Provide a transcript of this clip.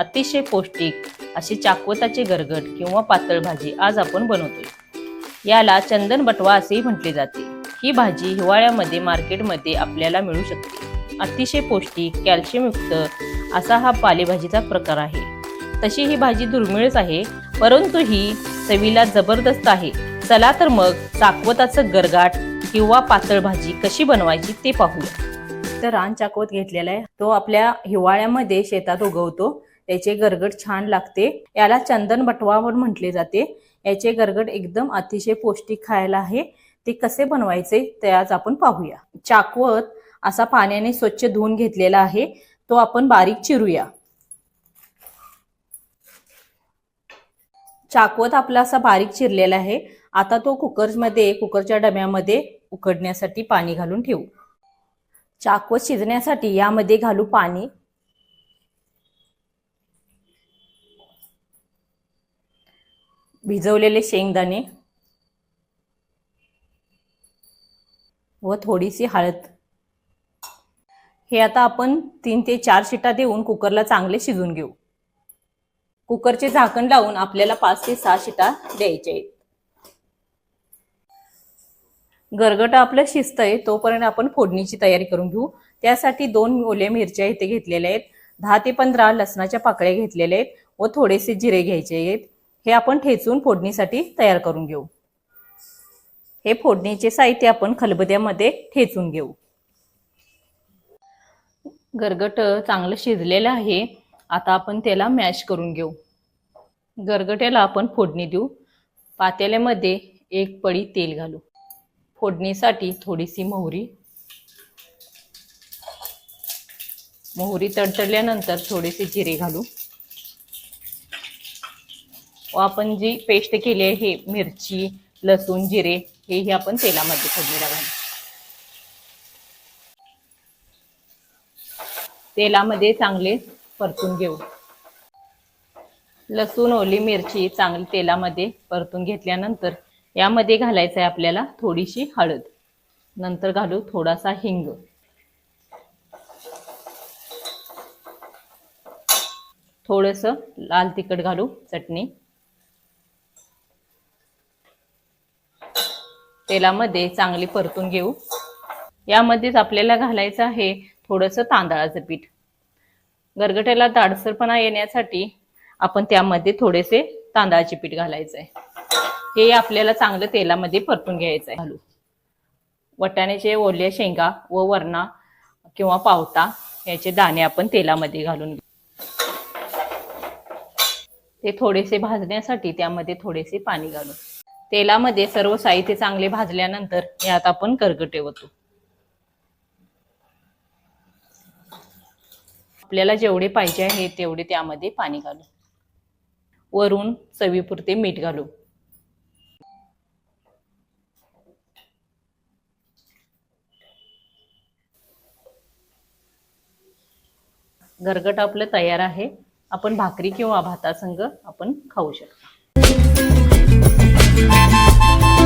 अतिशय पौष्टिक अशी चाकवताची गरगट किंवा पातळ भाजी आज आपण बनवतोय. याला चंदन बटवा असेही म्हटले जाते. ही भाजी हिवाळ्यामध्ये मार्केटमध्ये आपल्याला मिळू शकते. अतिशय पौष्टिक कॅल्शियमयुक्त असा हा पालेभाजीचा प्रकार आहे. तशी ही भाजी दुर्मिळच आहे परंतु ही चवीला जबरदस्त आहे. चला तर मग चाकवताचं गरगाट किंवा पातळ भाजी कशी बनवायची ते पाहूया. तर रान चाकवत घेतलेला आहे. तो आपल्या हिवाळ्यामध्ये शेतात उगवतो. त्याचे गरगट छान लागते. याला चंदन बटवावर म्हटले जाते. याचे गरगट एकदम अतिशय पौष्टिक खायला आहे. ते कसे बनवायचे ते आज आपण पाहूया. चाकवत असा पाण्याने स्वच्छ धुवून घेतलेला आहे. तो आपण बारीक चिरूया. चाकवत आपला असा बारीक चिरलेला आहे. आता तो कुकरमध्ये कुकरच्या डब्यामध्ये उकडण्यासाठी पाणी घालून ठेवू. चाकवत शिजण्यासाठी यामध्ये घालू पाणी. भिजवलेले शेंगदाणे व थोडीशी हळद. हे आता आपण तीन ते चार शिटा देऊन कुकरला चांगले शिजून घेऊ. कुकरचे झाकण लावून आपल्याला पाच ते सहा शिटा द्यायच्या आहेत. गरगट आपलं शिजतंय तोपर्यंत आपण फोडणीची तयारी करून घेऊ. त्यासाठी दोन ओल्या मिरच्या इथे घेतलेल्या आहेत. दहा ते पंधरा लसणाच्या पाकळ्या घेतलेल्या आहेत व थोडेसे जिरे घ्यायचे आहेत. हे आपण ठेचून फोडणीसाठी तयार करून घेऊ. हे फोडणीचे साहित्य आपण खलबत्यामध्ये ठेचून घेऊ. गरगट चांगलं शिजलेलं आहे. आता आपण त्याला मॅश करून घेऊ. गरगट्याला आपण फोडणी देऊ. पातेल्यामध्ये एक पडी तेल घालू. फोडणीसाठी थोडीशी मोहरी. मोहरी तडतडल्यानंतर थोडेसे जिरे घालू. आपण जी पेस्ट केली आहे हे मिरची लसूण जिरे हेही आपण तेलामध्ये फोडणीला घालू. तेलामध्ये चांगले परतून घेऊ. लसूण ओली मिरची चांगली तेलामध्ये परतून घेतल्यानंतर यामध्ये घालायचं आहे आपल्याला थोडीशी हळद. नंतर घालू थोडासा हिंग. थोडस लाल तिखट घालू चटणी. तेलामध्ये चांगली परतून घेऊ. यामध्येच आपल्याला घालायचं आहे थोडंसं तांदळाचं पीठ. गरगट्याला दाडसरपणा येण्यासाठी आपण त्यामध्ये थोडेसे तांदळाचे पीठ घालायचं आहे हे आपल्याला चांगलं तेलामध्ये परतून घ्यायचं आहे घालू वटाण्याचे ओल्या शेंगा व वरणा किंवा पावता याचे दाणे आपण तेलामध्ये घालून घेऊ. ते थोडेसे भाजण्यासाठी त्यामध्ये थोडेसे पाणी घालू. तेलामध्ये सर्व साहित्य चांगले भाजल्यानंतर यात आपण गरगटे होतो आपल्याला जेवढे पाहिजे आहे तेवढे त्यामध्ये पाणी घालू. वरून चवीपुरते मीठ घालू. गरगट आपलं तयार आहे. आपण भाकरी किंवा भातासंग आपण खाऊ शकतो. Thank you.